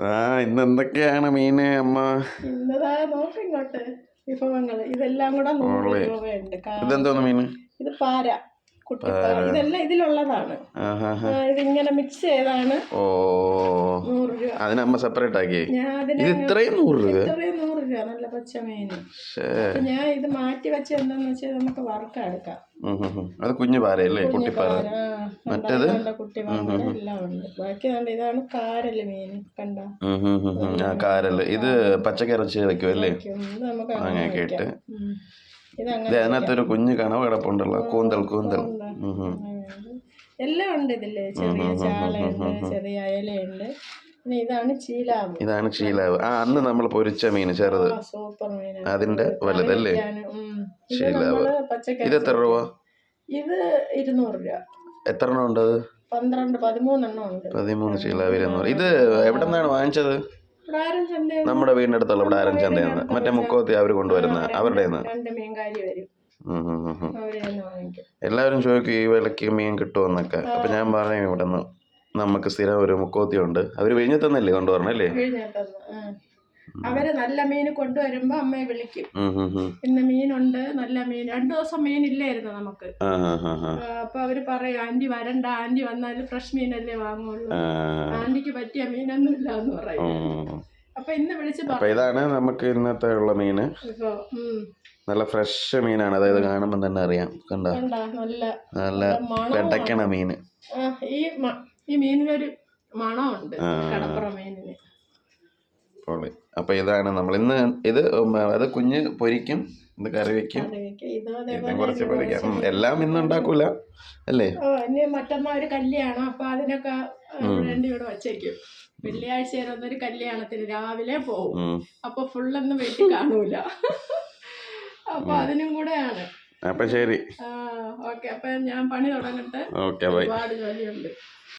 ആ ഇന്ന് എന്തൊക്കെയാണ് മീന് അമ്മ? ഇന്നതാ നോക്കിങ്ങോട്ട് വിഭവങ്ങൾ ഇതെല്ലാം കൂടെ നൂറ്. രൂപയുണ്ട്. കാ- ഇതെന്തോന്ന് മീന് ഇത് പാര കുട്ടിപ്പാര ഇതെല്ലാം ഇതിലുള്ളതാണ്. ആഹാ. ആ, ഇതിങ്ങനെ മിക്സ് ചെയ്താണ്. ഓ നൂറ് രൂപ. അതിന് അമ്മ സെപ്പറേറ്റ് ആക്കി ഞാൻ അതിന് ഇത് ഇത്രയും നൂറ് രൂപ? ഇത്രയും നൂറ് രൂപ നല്ല പച്ചമീൻ ശ്ശേ. അപ്പൊ ഞാൻ ഇത് മാറ്റി വെച്ച എന്താന്ന് വെച്ചാൽ നമുക്ക് ഉം. അത് കുഞ്ഞു പാറയല്ലേ കുട്ടിപ്പാറ മറ്റേത്? ആ കാരൽ. ഇത് പച്ചക്കരച്ച് വെക്കും അല്ലേ? അങ്ങനെയൊക്കെ ഇട്ട്. ഇത് അതിനകത്തൊരു കുഞ്ഞു കണവ് കിടപ്പുണ്ടല്ലോ. കൂന്തൽ കൂന്തൽ. എല്ലാം ഉണ്ട് ഇതിൽ. ചെറിയ ചാളയുണ്ട് ചെറിയ അയലയുണ്ട്. ഇതാണ് ചീലാവ്. ഇതാണ് ചീലാവ്. ആ അന്ന് നമ്മൾ പൊരിച്ച മീൻ ചെറുത്. അതിന്റെ വലുതല്ലേ? ശീലാവ്. ഇത് എത്ര രൂപ? ഇത് ഇരുന്നൂറ് രൂപ. എത്ര എണ്ണം ഉണ്ട് അത്? പന്ത്രണ്ട് പതിമൂന്നെണ്ണം ഉണ്ട്. പതിമൂന്ന് ഇരുന്നൂറ്. ഇത് എവിടെ നിന്നാണ് വാങ്ങിച്ചത്? നമ്മുടെ വീടിന്റെ അടുത്തുള്ള ഇവിടെ ആരും ചന്തയാണ് മറ്റേ മുക്കോത്തി അവർ കൊണ്ടുവരുന്ന അവരുടെ എല്ലാവരും ചോദിക്കും ഈ വിലക്ക് മീൻ കിട്ടുമെന്നൊക്കെ. അപ്പൊ ഞാൻ പറയും ഇവിടെ നിന്ന് നമുക്ക് സ്ഥിരം ഒരു മുക്കോത്തി ഉണ്ട്. അവർ വിഴിഞ്ഞത്തന്നല്ലേ കൊണ്ടുവരണല്ലേ. അവർ നല്ല മീൻ കൊണ്ടുവരുമ്പോ അമ്മയെ വിളിക്കും. ഇന്ന് മീനുണ്ട് നല്ല മീൻ. രണ്ടു ദിവസം മീൻ ഇല്ലായിരുന്നു നമുക്ക്. അപ്പൊ അവർ പറയും ആന്റി വരണ്ട ആന്റി വന്നാൽ ഫ്രഷ് മീനല്ലേ വാങ്ങുള്ളൂ. ആന്റിക്ക് പറ്റിയ മീനൊന്നും ഇല്ല എന്ന് പറയും. അപ്പൊ ഇന്ന് വിളിച്ച് ഇതാണ് നമുക്ക് ഇന്നത്തെ ഉള്ള മീന്. നല്ല ഫ്രഷ് മീനാണ്. അതായത് കാണുമ്പോൾ തന്നെ അറിയാം. കണ്ടോ? നല്ല പെടക്കണ മീന്. ഈ ഈ മീനിനൊരു മണമുണ്ട്. കടപ്പുറ മീനിന്. പൊളി അപ്പൊ ഇതാണ് നമ്മൾ ഇന്ന് ഇത് അത് കുഞ്ഞ് പൊരിക്കും ഇത് കറി വെക്കും. ഇതും കുറച്ച് പൊരിക്കാം. എല്ലാം ഇന്ന് ഉണ്ടാക്കൂല അല്ലേ? മറ്റന്നാ ഒരു കല്യാണം അപ്പൊ അതിനൊക്കെ ഇവിടെ വച്ചേക്കും. വെള്ളിയാഴ്ച ഒരു കല്യാണത്തിന് രാവിലെ പോവും. ഉം. അപ്പൊ ഫുള്ളൊന്നും വീട്ടിൽ കാണൂല. അപ്പൊ അതിനും കൂടെയാണ്. അപ്പൊ ശരി. ഓക്കെ. അപ്പൊ ഞാൻ പണി തുടങ്ങട്ടെ. ഒരുപാട് ജോലിയുണ്ട്.